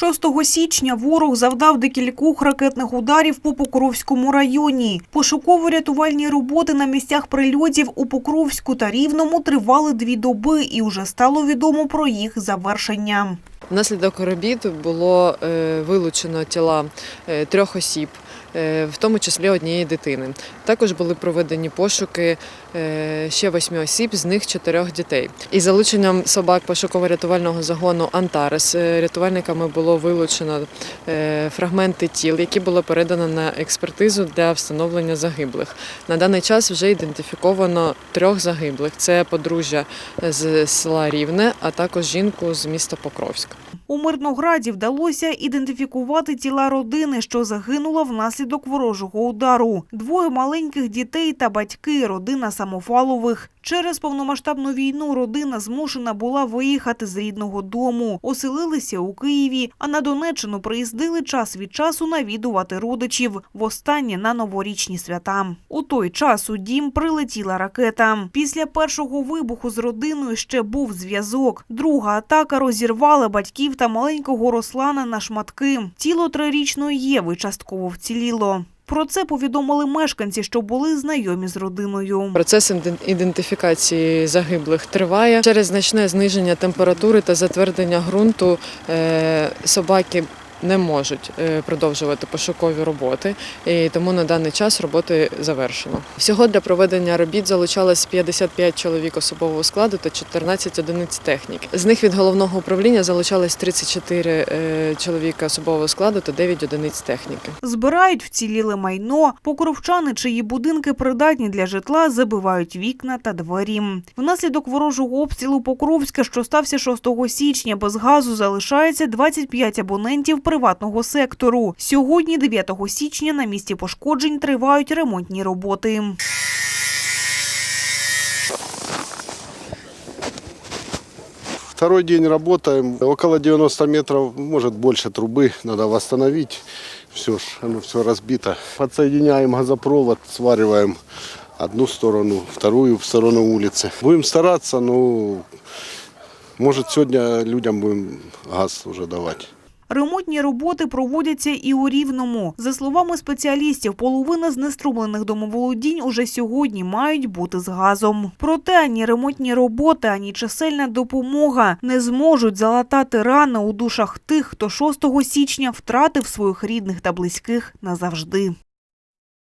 6 січня ворог завдав декількох ракетних ударів по Покровському районі. Пошуково-рятувальні роботи на місцях прильотів у Покровську та Рівному тривали дві доби і вже стало відомо про їх завершення. Внаслідок робіт було е, вилучено тіла е, трьох осіб, в тому числі однієї дитини. Також були проведені пошуки е, ще восьми осіб, з них чотирьох дітей. Із залученням собак пошуково-рятувального загону Антарес е, рятувальниками було вилучено е, фрагменти тіл, які було передано на експертизу для встановлення загиблих. На даний час вже ідентифіковано трьох загиблих: це подружжя з села Рівне, а також жінку з міста Покровськ. У Мирнограді вдалося ідентифікувати тіла родини, що загинула внаслідок ворожого удару. Двоє маленьких дітей та батьки, родина Самофалових. Через повномасштабну війну родина змушена була виїхати з рідного дому. Оселилися у Києві, а на Донеччину приїздили час від часу навідувати родичів, востаннє на новорічні свята. У той час у дім прилетіла ракета. Після першого вибуху з родиною ще був зв'язок. Друга атака розірвала батьків та маленького Руслана на шматки. Тіло трирічної Єви частково вціліло. Про це повідомили мешканці, що були знайомі з родиною. Процес іден- ідентифікації загиблих триває через значне зниження температури та затвердження ґрунту. е, Собаки не можуть е, продовжувати пошукові роботи, і тому на даний час роботи завершено. Всього для проведення робіт залучалось 55 чоловік особового складу та 14 одиниць техніки. З них від головного управління залучалось 34 е, чоловіка особового складу та 9 одиниць техніки. Збирають вціліле майно. Покровчани, чиї будинки придатні для житла, забивають вікна та двері. Внаслідок ворожого обстрілу Покровська, що стався 6 січня, без газу залишається 25 абонентів приватного сектору. Сьогодні, 9 січня, на місці пошкоджень тривають ремонтні роботи. Второй день работаем. Около 90 метров, может больше трубы. Надо восстановить. Все, ж, оно все разбито. Подсоединяем газопровод, свариваем одну сторону, вторую в сторону улицы. Будем стараться, но может сегодня людям будем газ уже давать. Ремонтні роботи проводяться і у Рівному. За словами спеціалістів, половина знеструмлених домоволодінь уже сьогодні мають бути з газом. Проте ані ремонтні роботи, ані чисельна допомога не зможуть залатати рани у душах тих, хто 6 січня втратив своїх рідних та близьких назавжди.